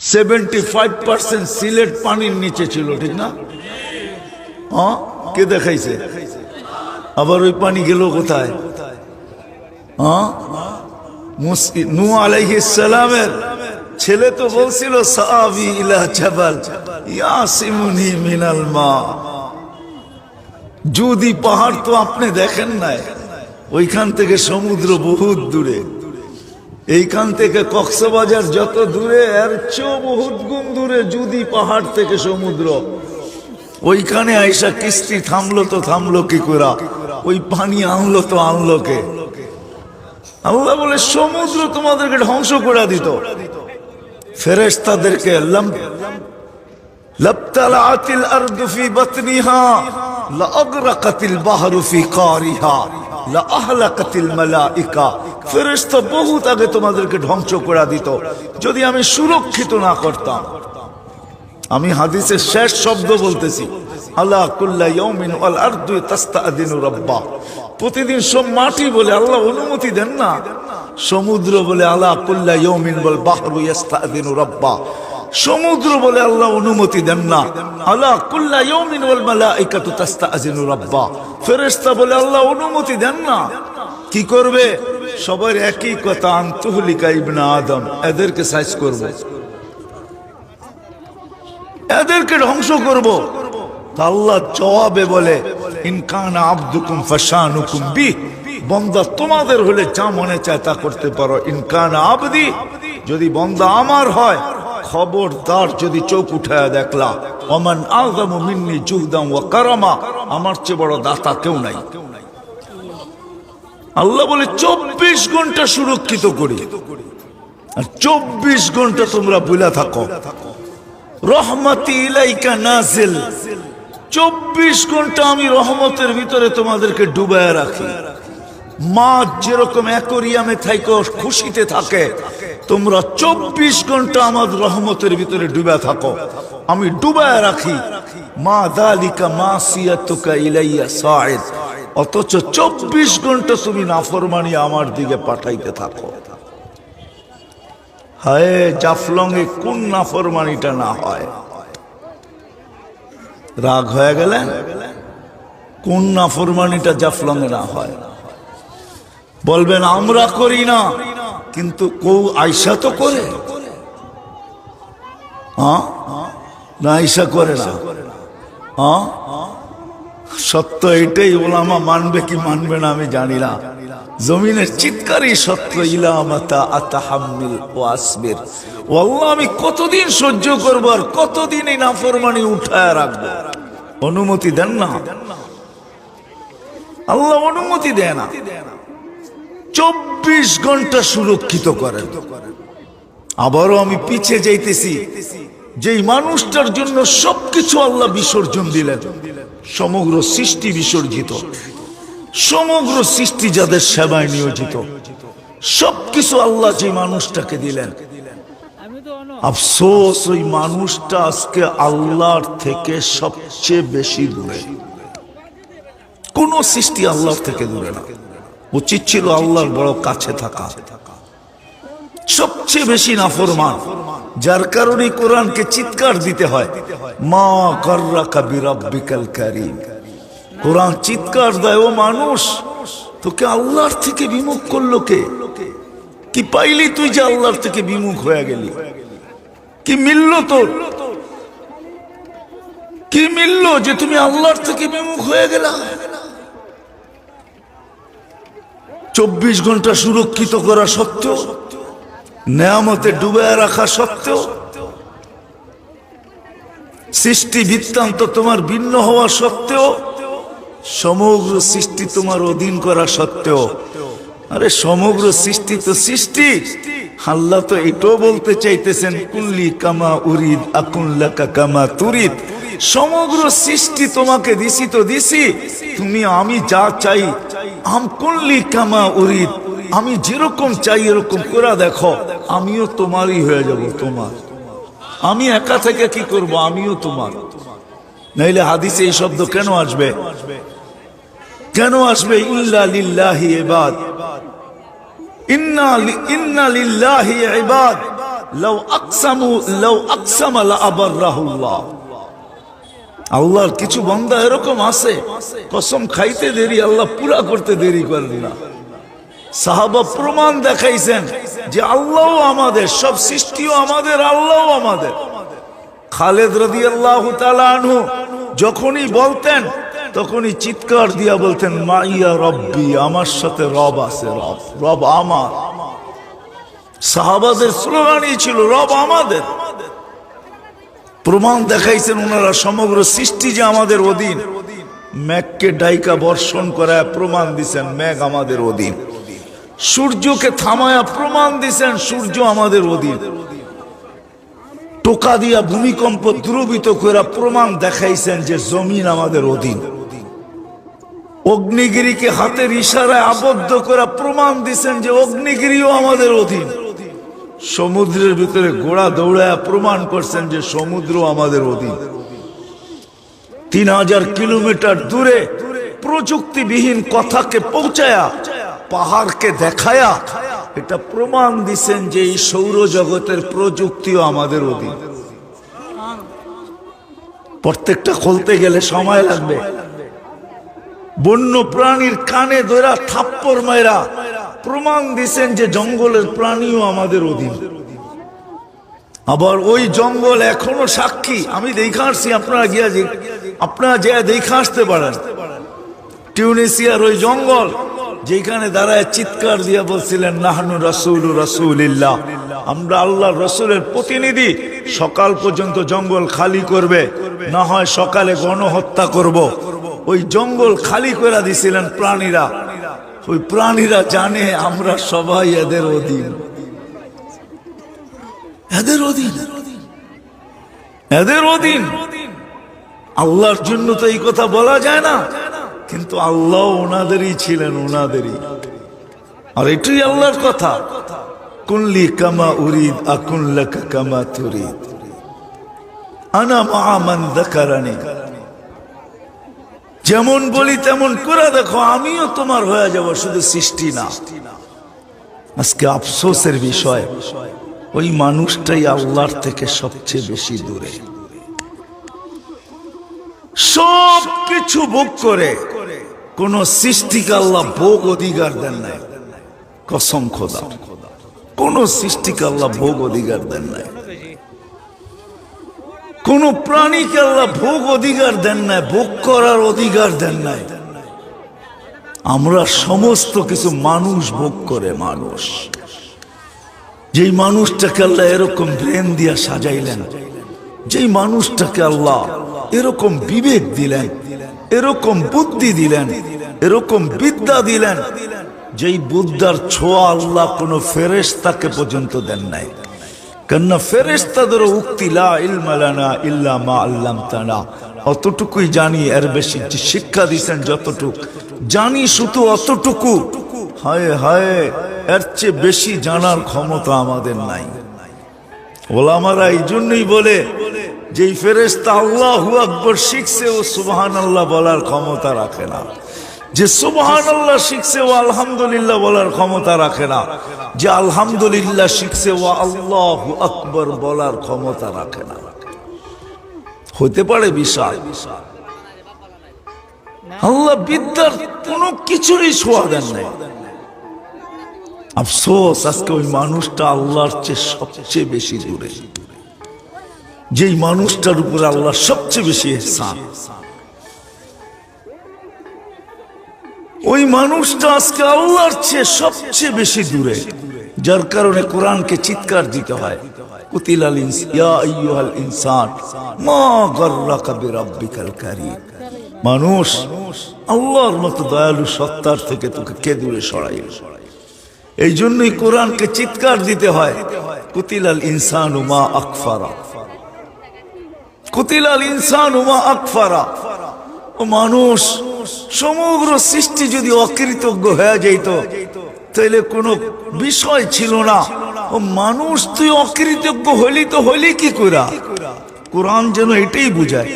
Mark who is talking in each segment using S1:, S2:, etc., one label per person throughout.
S1: Seventy five percent Sylhet পানির নিচে ছিল, ঠিক না? কে দেখাইছে? আবার ওই পানি গেল কোথায়? হ্যাঁ নু আলাইহিস সালামের ছেলে তো বলছিল মা। যদি পাহাড় তো আপনি দেখেন নাই, ওইখান থেকে সমুদ্র বহুত দূরে। এইখান থেকে কক্সবাজার যত দূরে, এর চেয়েও বহু গুণ দূরে, যদি পাহাড় থেকে সমুদ্র। ওইখানে আইসা কিস্তি থামলো তো থামলো কি করা ওই পানি আনলো তো আনলো কে? আল্লাহ বলে, সমুদ্র তোমাদেরকে ধ্বংস করে দিত। ফেরেস তাদেরকে লপ্তালাতিল আরদুফি বাতনিহা বহুত আগে তোমাদেরকে ধ্বংস করে দিত, যদি আমি সুরক্ষিত না করতাম। আমি হাদিসের শেষ শব্দ বলতেছি, আল্লাহ রব্বা। প্রতিদিন সব মাটি বলে আল্লাহ অনুমতি দেন না। সমুদ্র বলে, আল্লাহ কুল্লা ইউমিন বল বাহরু রব্বা। সমুদ্র বলে আল্লাহ অনুমতি দেন না। আল্লাহ কুল্লা ফেরেশতা বলে আল্লাহ অনুমতি দেন না। কি করবে? সবার একই কথা, আন্তহলিকা ইবনে আদম। এদেরকে সাইজ করবে। এদেরকে ধ্বংস করব। আল্লাহ জবাবে বলে ইনকান আব্দুকুম ফাশানুকুম বি বন্দা তোমাদের হলে যা মনে চায় তা করতে পারো। ইনকান আবদি, যদি বন্দা আমার হয় খবরদার যদি চোখ উঠায় দেখলা, অমান আলদাম মিন্নি জুহদাম ওয়া কারামা আমার চেয়ে বড় দাতা কেউ নাই। আল্লাহ বলে, চব্বিশ ঘণ্টা সুরক্ষিত করি। আর চব্বিশ ঘণ্টা তোমরা বুলা থাকো। রহমতি ইলাইকা নাজিল। চব্বিশ ঘণ্টা আমি রহমতের ভিতরে তোমাদেরকে ডুবায় রাখি। মাছ যেরকম অ্যাকোরিয়ামে থাইকো, খুশিতে থাকে, তোমরা চব্বিশ ঘণ্টা আমার রহমতের ভিতরে ডুবে থাকো। আমি ডুবায় রাখি। মা দালিকা মা সিয়াতুকা ইলাইয়া সাইদ অথচ চব্বিশ ঘণ্টা তুমি নাফরমানি আমার দিকে পাঠাইতে থাকো। হায় জাফলং এ কোন নাফরমানিটা না হয়? রাগ হয়ে গেলেন? কোন নাফরমানিটা এ না হয়? বলবেন, আমরা করি না। কিন্তু কৌ আয়সা তো করে। হ্যাঁ? না, আয়সা করে না। হ্যাঁ? সত্য এটাই ওলামা মানবে কি মানবে না আমি জানি না। জমিনের চিৎকারই সত্য ইলামাতা ও আমি কতদিন সহ্য করব আর কতদিন এই নাফরমানি উঠায় রাখব? অনুমতি দেন না। আল্লাহ অনুমতি দেয় না। চব্বিশ ঘণ্টা সুরক্ষিত করেন। আবারও আমি পিছে যাইতেছি। যেই মানুষটার জন্য সবকিছু আল্লাহ বিসর্জন দিলেন, সমগ্র সৃষ্টি বিসর্জিত। সমগ্র সৃষ্টি যাদের সেবায় নিয়োজিত। সবকিছু আল্লাহ যে মানুষটাকে দিলেন। আফসোস, ওই মানুষটা আজকে আল্লাহর থেকে সবচেয়ে বেশি দূরে। কোন সৃষ্টি আল্লাহর থেকে দূরে না। উচিত ছিল আল্লাহর বড় কাছে থাকা। সবচেয়ে বেশি নাফরমান, যার কারণে কোরআনকে চিৎকার দিতে হয়, মা কররা কাবি রব্বিকাল কারীম। কোরআন চিৎকার দেয়, ও মানুষ, তোকে আল্লাহর থেকে বিমুখ করল কে? কি পাইলি তুই যে আল্লাহর থেকে বিমুখ হয়ে গেলি? কি মিলল তোর? কি মিলল যে তুমি আল্লাহর থেকে বিমুখ হয়ে গেলা? চব্বিশ ঘণ্টা সুরক্ষিত করা সত্ত্বেও, নেয়ামতে ডুবে রাখা সত্ত্বেও, সৃষ্টি বৃত্তান্ত তোমার ভিন্ন হওয়া সত্ত্বেও, সমগ্র সৃষ্টি তোমার অধীন করা সত্ত্বেও। আরে, সমগ্র সৃষ্টি তো সৃষ্টি। আল্লাহ তো এটাও বলতে চাইতেছেন, কুল্লি কামা উরিদ আকুল্লাকা কামা তুরিদ। সমগ্র সৃষ্টি তোমাকে দিছি তো দিছি। তুমি, আমি যা চাই উরিদ। আমি যেরকম চাই এরকম করে দেখো, আমিও তোমারই হয়ে যাব তোমার। আমি একা থেকে কি করব? আমিও তোমার। নাইলে হাদিসে এই শব্দ কেন আসবে? কেন আসবে? ইল্লা লিল্লাহি ইন্না ইন্না লিল্লাহি ইবাদ। আল্লাহর কিছু বন্ধা এরকম আছে, কসম খাইতে দেরি, আল্লাহ পুরা করতে দেরি করেন না। সাহাবা প্রমাণ দেখাইছেন যে আল্লাহ আমাদের, সব সৃষ্টিও আমাদের আল্লাহ আমাদের। খালেদ রদি আল্লাহ আনহু যখনই বলতেন, তখনই চিৎকার দিয়া বলতেন, মাইয়া রব্বি, আমার সাথে রব আছে, রব রব আমার। সাহাবাদের স্লোগানই ছিল, রব আমাদের। প্রমাণ দেখাইছেন ওনারা সমগ্র সৃষ্টি যে আমাদের অধীন। ম্যাগকে ডাইকা বর্ষণ করায় প্রমাণ দিছেন ম্যাগ আমাদের অধীন। সূর্যকে থামায়া প্রমাণ দিছেন সূর্য আমাদের অধীন। টোকা দিয়া ভূমিকম্প দ্রবিত করে প্রমাণ দেখাইছেন যে জমিন আমাদের অধীন। অগ্নিগিরিকে হাতের ইশারায় আবদ্ধ করে প্রমাণ দিছেন যে অগ্নিগিরিও আমাদের অধীন। সমুদ্রের ভিতরে গোড়া দৌড়ায় প্রমাণ করছেন যে সমুদ্র আমাদের অধীন। তিন হাজার কিলোমিটার দূরে প্রযুক্তিবিহীন কথাকে পৌঁছায়া, পাহাড়কে দেখায়া, এটা প্রমাণ দিছেন যে এই সৌরজগতের প্রযুক্তিও আমাদের অধীন। প্রত্যেকটা খুলতে গেলে সময় লাগবে। বন্য প্রাণীর কানে ধরা থাপ্পর মায়েরা প্রমাণ দিছেন যে জঙ্গলের প্রাণীও আমাদের অধীন। আবার ওই জঙ্গল এখনও সাক্ষী। আমি দেখে আসছি, আপনারা গিয়া যে আপনারা যে দেখে আসতে পারেন। টিউনিসিয়ার ওই জঙ্গল, যেখানে দাঁড়ায় চিৎকার দিয়া বলছিলেন, নাহানু রসুল রসুলিল্লাহ। আমরা আল্লাহ রসুলের প্রতিনিধি। সকাল পর্যন্ত জঙ্গল খালি করবে। না হয় সকালে গণহত্যা করব। ওই জঙ্গল খালি করে দিছিলেন প্রাণীরা। ওই প্রাণীরা জানে আমরা সবাই এদের অধীন। এদের অধীন। এদের অধীন। আল্লাহর জন্য তো এই কথা বলা যায় না। কিন্তু আল্লাহ ওনাদেরই ছিলেন, ওনাদেরই। আর এটাই আল্লাহর কথা। কুনলি কামা উরিদ, আকুল্লাকা কামা তুরিদ। আনা মামান দেখারানি যেমন বলি তেমন করে দেখো, আমিও তোমার হয়ে যাব, শুধু সৃষ্টি না। আজকে আফসোসের বিষয়, ওই মানুষটাই আল্লাহর থেকে সবচেয়ে বেশি দূরে। সব কিছু ভোগ করে, কোন সৃষ্টিকে আল্লাহ ভোগ অধিকার দেন নাই। কসম খোদা। কোন সৃষ্টিকে আল্লাহ ভোগ অধিকার দেন নাই। কোন প্রাণীকে আল্লাহ ভোগ অধিকার দেন নাই, ভোগ করার অধিকার দেন নাই। আমরা সমস্ত কিছু মানুষ ভোগ করে মানুষ। যেই মানুষটাকে আল্লাহ এরকম ব্রেন দিয়া সাজাইলেন, যেই মানুষটাকে আল্লাহ এরকম বিবেক দিলেন, এরকম বুদ্ধি দিলেন, এরকম বিদ্যা দিলেন, যেই বুদ্ধার ছোঁয়া আল্লাহ কোন ফেরেশতাকে পর্যন্ত দেন নাই। কেননা ফেরেশতাদের উক্তি, লা ইলমা লানা ইল্লা মা আল্লামতানা। অতটুকুই জানি, এর বেশি যে শিক্ষা দিছেন যতটুক। জানি শুধু অতটুকু। হায় হায়, এর চেয়ে বেশি জানার ক্ষমতা আমাদের নাই। ওলামারা এই জন্যই বলে যেই ফেরেস্তা আল্লাহু আকবর শিখছে ও সুবহান আল্লাহ বলার ক্ষমতা রাখে না। যে সুবহান আল্লাহ শিখছে ও আলহামদুলিল্লাহ বলার ক্ষমতা রাখে না। যে আলহামদুলিল্লাহ শিখছে ও আল্লাহ আকবর বলার ক্ষমতা রাখে না। হতে পারে বিশাল। আল্লাহ বিদ্যার কোনো কিছুরই ছোঁয়া দেন নাই। আফসোস, আজকে ওই মানুষটা আল্লাহর চেয়ে সবচেয়ে বেশি দূরে। যেই মানুষটার উপর আল্লাহ সবচেয়ে বেশি এহসান। ওই মানুষটা আজকে আল্লাহর চেয়ে সবচেয়ে বেশি দূরে, যার কারণে কোরআনকে চিৎকার দিতে হয়। কুতিল আল ইনস- ইয়া ইনসান, মা মানুষ মতো দয়ালু সত্তার থেকে তোকে কে দূরে সরাই এই জন্যই চিৎকার দিতে হয়, কুতিল আল ইনসান মা আকফারা। কুতিল আল ইনসান মা আকফারা। ও মানুষ সমগ্র সৃষ্টি যদি অকৃতজ্ঞ হয়ে যাইত তাহলে কোনো বিষয় ছিল না। ও মানুষ তুই অকৃতজ্ঞ হলি তো হলি কি করা কোরআন যেন এটাই বুঝায়।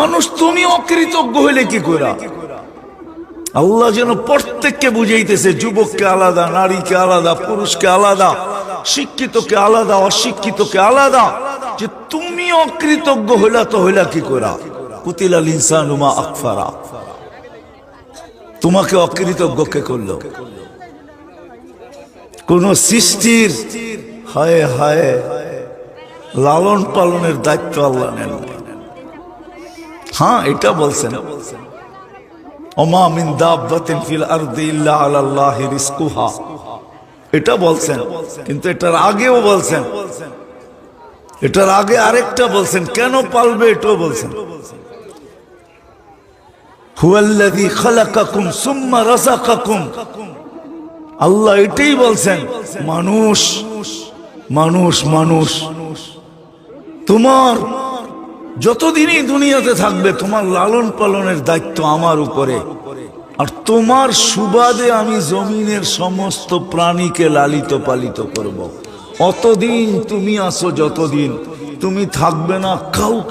S1: মানুষ তুমি অকৃতজ্ঞ হলে কি করা আল্লাহ যেন প্রত্যেককে বুঝাইতেছে, যুবককে আলাদা, নারীকে আলাদা, পুরুষকে আলাদা, শিক্ষিতকে আলাদা, অশিক্ষিতকে আলাদা, যে তুমি অকৃতজ্ঞ হইলা তো হইলা কি করা কুতিলাল ইনসানুমা আকফারা। তোমাকে অকৃতজ্ঞ কে করল। কোন সৃষ্টির হায় হায় লালন পালনের দায়িত্ব আল্লাহ নেন। হ্যাঁ এটা বলছেন। ওমা মিন দাব্বাতিন ফিল আরদি ইল্লা আলাল্লাহি রিজকুহা। এটা বলছেন, কিন্তু এটার আগেও বলছেন। এটার আগে আরেকটা বলছেন, কেন পালবে এটাও বলছেন। আল্লাহ এটাই বলছেন, মানুষ মানুষ মানুষ, তোমার যতদিনই দুনিয়াতে থাকবে, তোমার লালন পালনের দায়িত্ব আমার উপরে আর তোমার সুবাদে আমি জমিনের সমস্ত প্রাণীকে লালিত পালিত করব। অতদিন তুমি আসো যতদিন তুমি থাকবে না, কাউকে